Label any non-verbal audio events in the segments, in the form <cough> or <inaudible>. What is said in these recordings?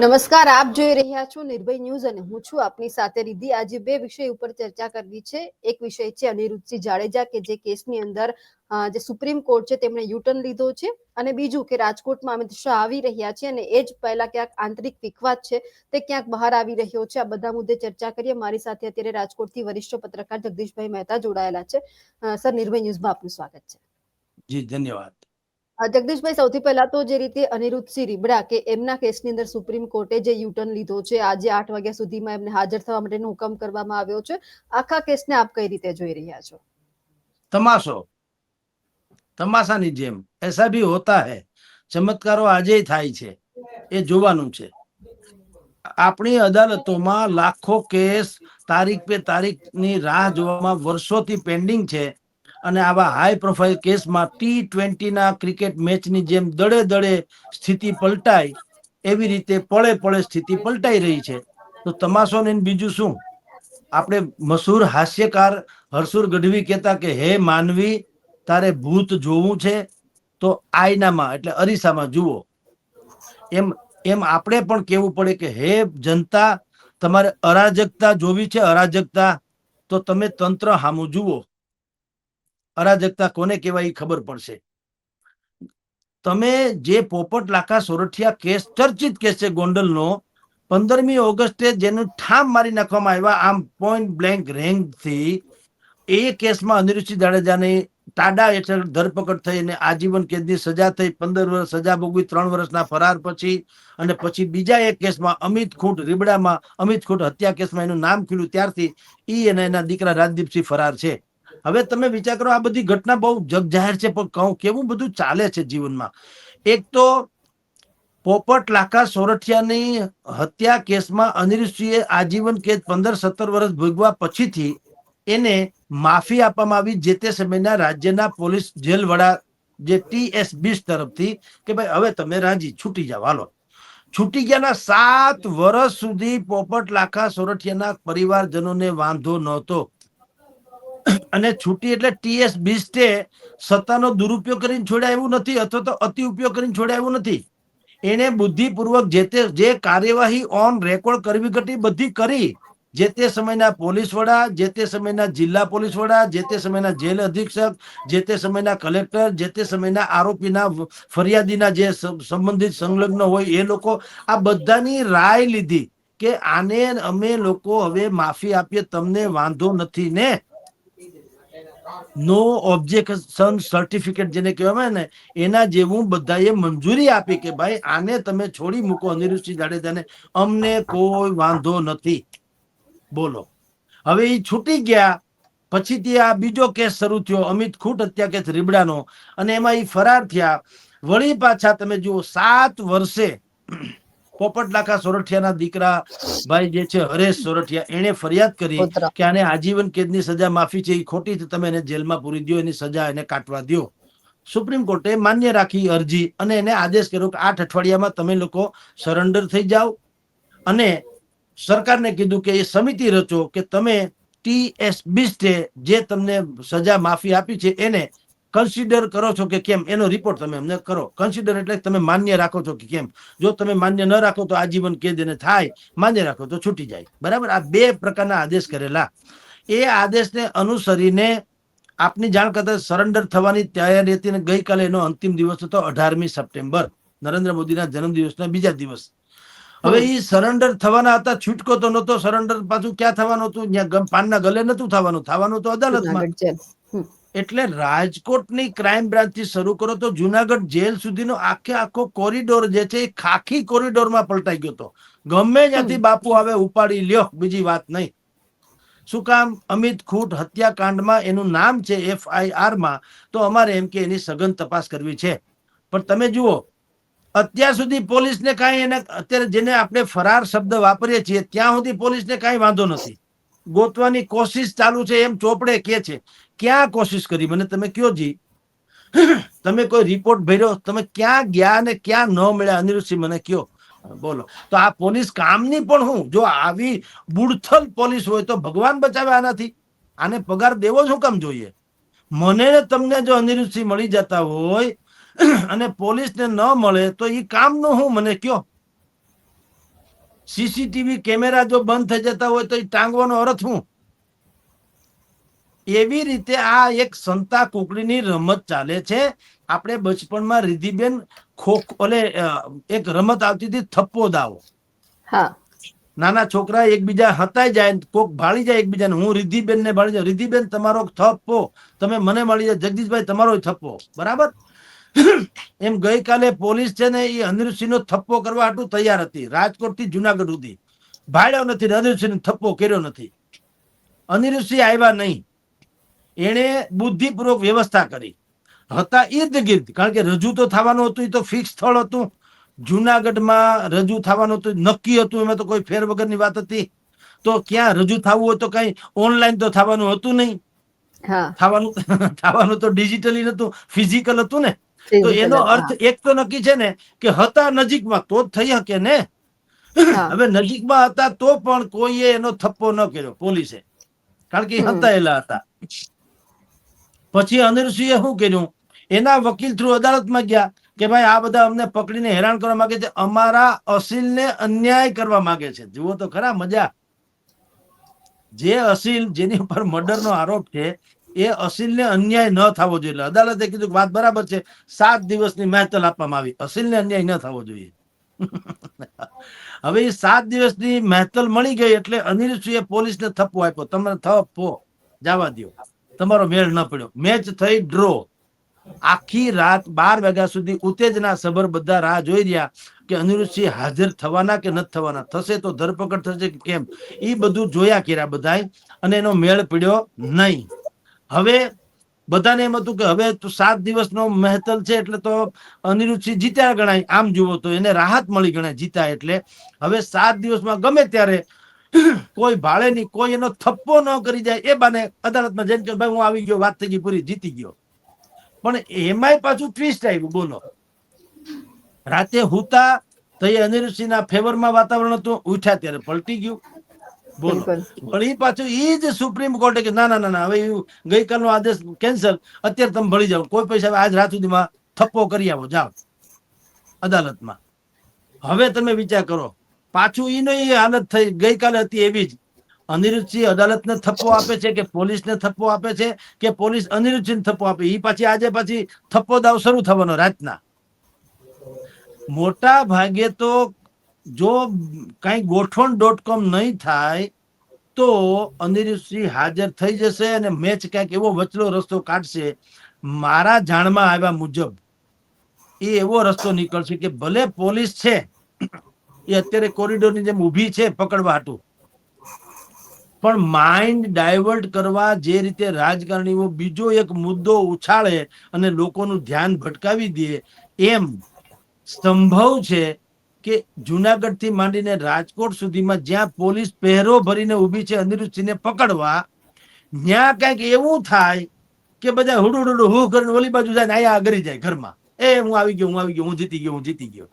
નમસ્કાર, આપ જોઈ રહ્યા છો નિર્ભય ન્યૂઝ અને હું છું આપની સાથે રિદ્ધિ. આજે બે વિષય ઉપર ચર્ચા કરવી છે. એક વિષય છે અનિરુદ્ધસિંહ જાડેજા કે જે કેસની અંદર જે સુપ્રીમ કોર્ટ છે તેમણે યુટર્ન લીધો છે અને બીજું કે રાજકોટમાં અમિત શાહ આવી રહ્યા છે અને એ જ પહેલા ક્યાંક આંતરિક વિખવાદ છે તે ક્યાંક બહાર આવી રહ્યો છે. આ બધા મુદ્દે ચર્ચા કરીએ. મારી સાથે અત્યારે રાજકોટથી વરિષ્ઠ પત્રકાર જગદીશભાઈ મહેતા જોડાયેલા છે. સર, નિર્ભય ન્યૂઝમાં આપનું સ્વાગત છે. જી, ધન્યવાદ. જગદીશભાઈ, સૌથી પહેલા તો જે રીતે અનિરુદ્ધસિંહ રીબડા કે એમના કેસની અંદર સુપ્રીમ કોર્ટે જે યુટર્ન લીધો છે, આજે આઠ વાગ્યા સુધીમાં એમને હાજર થવા માટેનો હુકમ કરવામાં આવ્યો છે. આખા કેસને આપ કઈ રીતે જોઈ રહ્યા છો? તમાશો. તમાશાની જેમ. એસા ભી હોતા હૈ. ચમત્કારો આજે થાય છે. એ જોવાનું છે. આપણી અદાલતોમાં લાખો કેસ તારીખ પે તારીખની રાહ જોવામાં વર્ષોથી પેન્ડિંગ છે. અને આવા હાઈ પ્રોફાઇલ કેસમાં ટી ટ્વેન્ટીના ક્રિકેટ મેચની જેમ દડે દડે સ્થિતિ પલટાય, એવી રીતે પળે પળે સ્થિતિ પલટાઈ રહી છે. તો તમાશો ને બીજું શું? આપણે મશહૂર હાસ્યકાર હર્ષુર ગઢવી કહેતા કે, હે માનવી, તારે ભૂત જોવું છે? તો આયનામાં, એટલે અરીસામાં જુઓ. એમ એમ આપણે પણ કેવું પડે કે, હે જનતા, તમારે અરાજકતા જોવી છે અરાજકતા. તો તમે તંત્ર હામું જુઓ. અરાજકતા કોને કહેવાય એ ખબર પડશે. તમે જે પોપટ લાખા સોરઠિયા કેસ ચર્ચિત કેસ છે ગોંડલનો, પંદરમી ઓગસ્ટે જેનું ઠામ મારી નાખવામાં આવ્યા, આમ પોઈન્ટ બ્લેન્ક રેન્કથી એ કેસમાં અનિરુચિ જાડેજાની ટાડા હેઠળ ધરપકડ થઈ અને આજીવન કેદની સજા થઈ. પંદર વર્ષ સજા ભોગવી, ત્રણ વર્ષના ફરાર પછી અને પછી બીજા એક કેસમાં અમિત ખૂંટ રીબડામાં, અમિત ખૂંટ હત્યા કેસમાં એનું નામ ખુલ્યું. ત્યારથી ઈ અને એના દીકરા રાજદીપસિંહ ફરાર છે. હવે તમે વિચાર કરો, આ બધી ઘટના બહુ જગજાહેર છે, પણ કહું, કેવું બધું ચાલે છે જીવનમાં? એક તો પોપટ લાખા સોરઠિયાની હત્યા કેસમાં અનિરુદ્ધસિંહે આજીવન કેદ પંદર સત્તર વર્ષ ભોગવા પછીથી એને માફી આપવામાં આવી, જે તે સમયના રાજ્યના પોલીસ જેલ વડા જે ટીએસ બીસ તરફથી કે ભાઈ, હવે તમે રાજી, છૂટી જાઓ, હાલો. છૂટી ગયાના સાત વર્ષ સુધી પોપટ લાખા સોરઠિયાના પરિવારજનોને વાંધો નહોતો. અને છૂટી એટલે ટીએસ બિસ્ટે સત્તાનો દુરુપયોગ કરીને છોડ્યા એવું નથી, અથવા તો અતિ ઉપયોગ કરીને છોડ્યા એવું નથી. એને બુદ્ધિપૂર્વક જે તે, જે કાર્યવાહી ઓન રેકોર્ડ કરવી ઘટી બધી કરી, જે તે સમયના પોલીસ વડા, જે તે સમયના જિલ્લા પોલીસ વડા, જે તે સમયના જેલ અધિક્ષક, જે તે સમયના કલેક્ટર, જે તે સમયના આરોપીના ફરિયાદીના જે સંબંધિત સંલગ્ન હોય એ લોકો આ બધાની રાય લીધી કે આને અમે લોકો હવે માફી આપીએ, તમને વાંધો નથી ને. નો ઓબ્જેક્શન સર્ટિફિકેટ જેને કહેવાય ને, એના જેવું બધાએ મંજૂરી આપી કે ભાઈ, આને તમે છોડી મૂકો અનિરુદ્ધસિંહ જાડેજાને અમને કોઈ વાંધો નથી. બોલો. હવે એ છૂટી ગયા. પછીથી આ બીજો કેસ શરૂ થયો. અમિત ખૂટ હત્યા કેસ રીબડાનો. અને એમાં એ ફરાર થયા. વળી પાછા તમે જુઓ, સાત વર્ષે પોપટ લાખા સોરઠિયાના દીકરા ભાઈ જે છે હરેશ સોરઠિયા એને ફરિયાદ કરી કે આને આજીવન કેદની સજા માફી છે એ ખોટી છે તમે એને જેલમાં પૂરી દો એની સજા એને કાટવા દો સુપ્રીમ કોર્ટે માન્ય રાખી અરજી અને એને આદેશ કર્યો કે આઠ અઠવાડિયામાં તમે લોકો સરેન્ડર થઈ જાઓ. અને સરકારને કીધું કે એ સમિતિ રચો કે તમે ટીએસ બિસ્ટે જે તમને સજા માફી આપી છે એને કન્સિડર કરો છો કે કેમ? એનો રિપોર્ટ તમે અમને કરો. કન્સિડર એટલે તમે માન્ય રાખો છો કે કેમ? જો તમે માન્ય ન રાખો તો આજીવન કેદ એને થાય. માન્ય રાખો તો છૂટી જાય. બરાબર? આ બે પ્રકારના આદેશ કરેલા. એ આદેશને અનુસરીને આપની જાણ કરતા સરેન્ડર થવાની તૈયારી હતી અને ગઈકાલે એનો અંતિમ દિવસ હતો અઢારમી સપ્ટેમ્બર. નરેન્દ્ર મોદીના જન્મદિવસના બીજા દિવસ. હવે એ સરેન્ડર થવાના હતા. છૂટકો તો નતો સરેન્ડર પાછું ક્યાં થવાનું હતું? ત્યાં પાનના ગલે નતું થવાનું. થવાનું તો અદાલતમાં. એટલે રાજકોટની ક્રાઇમ બ્રાન્ચથી શરૂ કરો તો જુનાગઢ જેલ સુધીનો આખે આખો કોરિડોર જે છે એ ખાખી કોરિડોરમાં પલટાઈ ગયો હતો. ગમે ત્યાંથી બાપુ હવે ઉપાડી લ્યો બીજી વાત નહીં. શું કામ? અમિત ખૂટ હત્યાકાંડમાં એનું નામ છે એફઆઈઆરમાં તો અમારે એમ કે એની સઘન તપાસ કરવી છે. પણ તમે જુઓ અત્યાર સુધી પોલીસને કાંઈ એને અત્યારે જેને આપણે ફરાર શબ્દ વાપરીએ છીએ ત્યાં સુધી પોલીસને કાંઈ વાંધો નથી. ગોતવાની કોશિશ ચાલુ છે એમ ચોપડે કે છે. ક્યાં કોશિશ કરી? મને તમે કયો જી. તમે કોઈ રિપોર્ટ ભર્યો? તમે ક્યાં ગયા ને ક્યાં ન મળ્યા? અનિરુદ્ધસિંહ, મને કયો. બોલો. તો આ પોલીસ કામની પણ હું? જો આવી બુડથલ પોલીસ હોય તો ભગવાન બચાવે આનાથી. આને પગાર દેવો શું કામ જોઈએ? મને તમને જો અનિરુદ્ધસિંહ મળી જતા હોય અને પોલીસને ન મળે તો એ કામનું હું? મને કયો. સીસીટીવી કેમેરા જો બંધ થઈ જતા હોય તો એ ટાંગવાનો અર્થ હું એવી રીતે આ એક સંતા કુકડીની રમત ચાલે છે. આપણે બચપણમાં રિધિબેન ખોખ ઓલે એક રમત આવતી હતી થપ્પો દાવો. હા. નાના છોકરા એકબીજા હતાઈ જાય કોક ભાળી જાય એકબીજાને હું રિધિબેન ને ભાળી જાય રિધિબેન તમારો થપ્પો તમે મને મળી જાય જગદીશભાઈ તમારો થપ્પો. બરાબર? <laughs> એમ ગઈકાલે પોલીસ છે ને એ અનિરુદ્ધસિંહ નો થપ્પો કરવા હાટુ તૈયાર હતી. રાજકોટથી જુનાગઢ સુધી. ભાડ્યો નથી અનિરુદ્ધસિંહ થપ્પો કર્યો નથી. અનિરુદ્ધસિંહ આવ્યા નહીં. એણે બુદ્ધિપૂર્વક વ્યવસ્થા કરી. હતા ઈર્દ ગીર્દ કારણ કે રજૂ તો થવાનું હતું એ તો ફિક્સ સ્થળ હતું. જુનાગઢમાં રજૂ થવાનું હતું નક્કી હતું એમાં તો કોઈ ફેર વગરની વાત હતી. તો ક્યાં રજૂ થવું હોય તો કઈ ઓનલાઈન તો થવાનું હતું નહીં. હા. થવાનું <laughs> થવાનું તો ડિજિટલી નતું ફિઝિકલ હતું ને. તો એનો અર્થ એક તો નક્કી છે ને કે હતા નજીકમાં તો જ થઈ શકે ને? હવે નજીકમાં હતા તો પણ કોઈએ એનો થપ્પો ન કર્યો પોલીસે. કારણ કે હતાયેલા હતા. પછી અનિરસિંહે શું કર્યું? એના વકીલ થ્રુ અદાલતમાં ગયા કે ભાઈ આ બધા અમને પકડીને હેરાન કરવા માંગે છે. અમારા અસીલને અન્યાય કરવા માંગે છે. જુઓ તો ખરા મજા. જે અસીલ જેની ઉપર મર્ડરનો આરોપ છે એ અસીલને અન્યાય ન થવો જોઈએ. એટલે અદાલતે કીધું વાત બરાબર છે. સાત દિવસની મહેતલ આપવામાં આવી. અસીલને અન્યાય ન થવો જોઈએ. <laughs> હવે એ સાત દિવસની મહેતલ મળી ગઈ એટલે અનિરુદ્ધસિંહે પોલીસને થપ્પો આપ્યો. તમને થપ્પો. જવા દ્યો. તમારો મેળ ન પડ્યો. મેચ થઈ ડ્રો. આખી રાત બાર વાગ્યા સુધી ઉત્તેજના સભર બધા રાહ જોઈ રહ્યા કે અનિરુદ્ધસિંહ હાજર થવાના કે નથી થવાના. થશે તો ધરપકડ થશે કે કેમ? એ બધું જોયા કર્યા બધાય અને એનો મેળ પડ્યો નહીં. હવે બધાને એમ હતું કે હવે સાત દિવસનો મહેતલ છે એટલે તો અનિરુદ્ધસિંહ જીત્યા ગણાય. આમ જુઓ તો એને રાહત મળી ગણાય જીતા એટલે. હવે સાત દિવસમાં ગમે ત્યારે કોઈ ભાડે નહીં કોઈ એનો થપ્પો ન કરી જાય એ બાને અદાલતમાં જઈને કે ભાઈ, હું આવી ગયો, વાત થઈ ગઈ પૂરી, જીતી ગયો. પણ એમાંય પાછું ટ્વિસ્ટ આવ્યું, બોલો. રાતે હુતા તો એ અનિરુદ્ધસિંહના ફેવરમાં વાતાવરણ હતું, ઉઠ્યા ત્યારે પલટી ગયું. બોલો. પણ એ પાછું એ જ સુપ્રીમ કોર્ટે કે ના ના ના હવે ગઈકાલનો આદેશ કેન્સલ અત્યારે તમે ભળી જાઓ. કોઈ પૈસા આજ રાત સુધીમાં થપ્પો કરી આવો. જાઓ. અદાલતમાં. હવે તમે વિચાર કરો. પાછું એનો એ હાલત થઈ. ગઈકાલે હતી એવી જ. અનિરુદ્ધસિંહ અદાલતને થપ્પો આપે છે કે પોલીસને થપ્પો આપે છે કે પોલીસ અનિરુદ્ધસિંહ થપ્પો આપે? એ પાછી આજે પાછી થપ્પો દાવ શરૂ થવાનો રાતના. મોટા ભાગે તો જો કઈ ગોઠવણ ડોટ કોમ નહીં થાય, તો અનિરુદ્ધસિંહ હાજર થઈ જશે અને મેચ ક્યાંક એવો વચલો રસ્તો કાઢશે, મારા જાણમાં આવ્યા મુજબ, એ એવો રસ્તો નીકળશે કે ભલે પોલીસ છે, એ અત્યારે કોરિડોરની જેમ ઊભી છે પકડવા હાટું. પણ માઇન્ડ ડાયવર્ટ કરવા જે રીતે રાજકારણીઓ બીજો એક મુદ્દો ઉછાળે અને લોકોનું ધ્યાન ભટકાવી દે, એમ સંભવ છે કે જુનાગઢથી માંડીને રાજકોટ સુધીમાં જ્યાં પોલીસ પહેરો ભરીને ઊભી છે અનિરુદ્ધસિંહને પકડવા, ત્યાં કંઈક એવું થાય કે બધા હુડું હુડું હું કરીને ઓલી બાજુ જાય અહીંયા આગળ જાય ઘરમાં. એ હું આવી ગયો, હું આવી ગયો, હું જીતી ગયો, હું જીતી ગયો.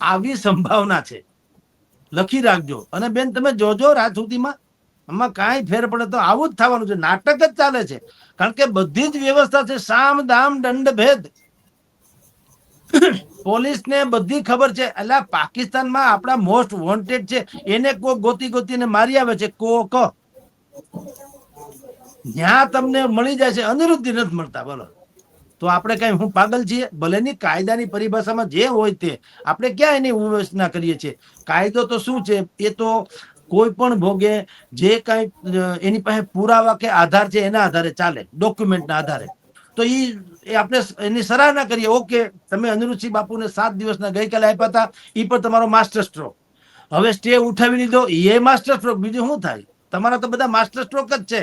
આવી સંભાવના છે. લખી રાખજો. અને બેન, તમે જોજો, રાત સુધીમાં આમાં કાંઈ ફેર પડે તો આવું જ થવાનું છે. નાટક જ ચાલે છે. કારણ કે બધી જ વ્યવસ્થા છે. સામ, દામ દંડ ભેદ પોલીસને બધી ખબર છે. એટલે પાકિસ્તાનમાં આપણા મોસ્ટ વોન્ટેડ છે. એને કોક ગોતી ગોતીને મારી આવે છે. કોક. જ્યાં તમને મળી જાય છે. અનિરુદ્ધિ નથી મળતા. બોલો. તો આપણે કઈ, હું પાગલ છીએ? ભલે ની કાયદાની પરિભાષામાં જે હોય તે. આપણે ક્યાં એની વિવેચના કરીએ છીએ? કાયદો તો શું છે? એ તો કોઈ પણ ભોગે જે કઈ એની પાસે પુરાવા કે આધાર છે, એના આધારે ચાલે. ડોક્યુમેન્ટના આધારે. તો એ આપણે એની સરાહના કરીએ. ઓકે, તમે અનિરુદ્ધસિંહ બાપુને સાત દિવસના ગઈકાલે આપ્યા હતા. એ પણ તમારો માસ્ટર સ્ટ્રોક. હવે સ્ટે ઉઠાવી લીધો. એ માસ્ટર સ્ટ્રોક. બીજું શું થાય? તમારા તો બધા માસ્ટર સ્ટ્રોક જ છે.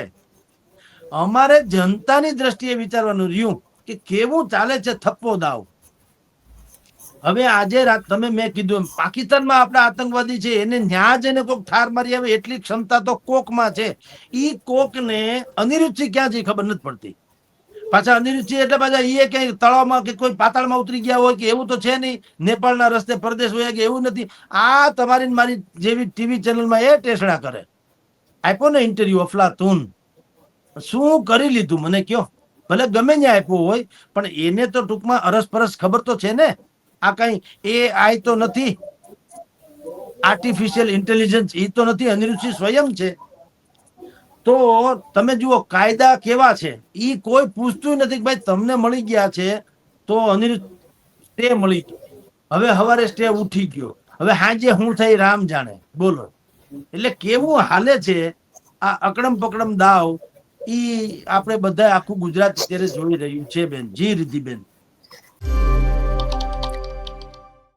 અમારે જનતાની દ્રષ્ટિએ વિચારવાનું રહ્યું કે કેવું ચાલે છે થપ્પો દાવ. હવે આજે રાત તમે મેં કીધું પાકિસ્તાનમાં આપણા આતંકવાદી છે, એને ન્યા જઈને કોક ઠાર મારી આવે, એટલી ક્ષમતા તો કોકમાં છે. ઈ કોકને અનિરુચિ ક્યાં છે ખબર નથી પડતી? પાછા અનિરુચિ એટલે પાછા એ ક્યાંય તળાવમાં કે કોઈ પાતાળમાં ઉતરી ગયા હોય કે એવું તો છે નહીં. નેપાળના રસ્તે પરદેશ હોય કે એવું નથી. આ તમારી મારી જેવી ટીવી ચેનલમાં એ ટેસડા કરે. આપ્યો ને ઇન્ટરવ્યુ અફલાતુન. શું કરી લીધું મને કયો? ભલે ગમે ત્યાં આપ્યું હોય, પણ એને તો ટૂંકમાં અરસપરસ ખબર તો છે ને. આ કઈ એ આઈ તો નથી. આર્ટિફિશિયલ ઇન્ટેલિજન્સ એ તો નથી. અનિરુચિ સ્વયં છે. તો તમે જુઓ, કાયદા કેવા છે? એ કોઈ પૂછતું નથી કે ભાઈ તમને મળી ગયા છે તો અનિરુદ્ધ સ્ટે મળી ગયો. હવે હવારે સ્ટે ઉઠી ગયો. હવે હાજે હું થઈ રામ જાણે. બોલો. એટલે કેવું હાલે છે આ અકડમ પકડમ દાવ? ઈ આપણે બધા આખું ગુજરાત અત્યારે જોઈ રહ્યું છે બેન. જી રિદ્ધિબેન.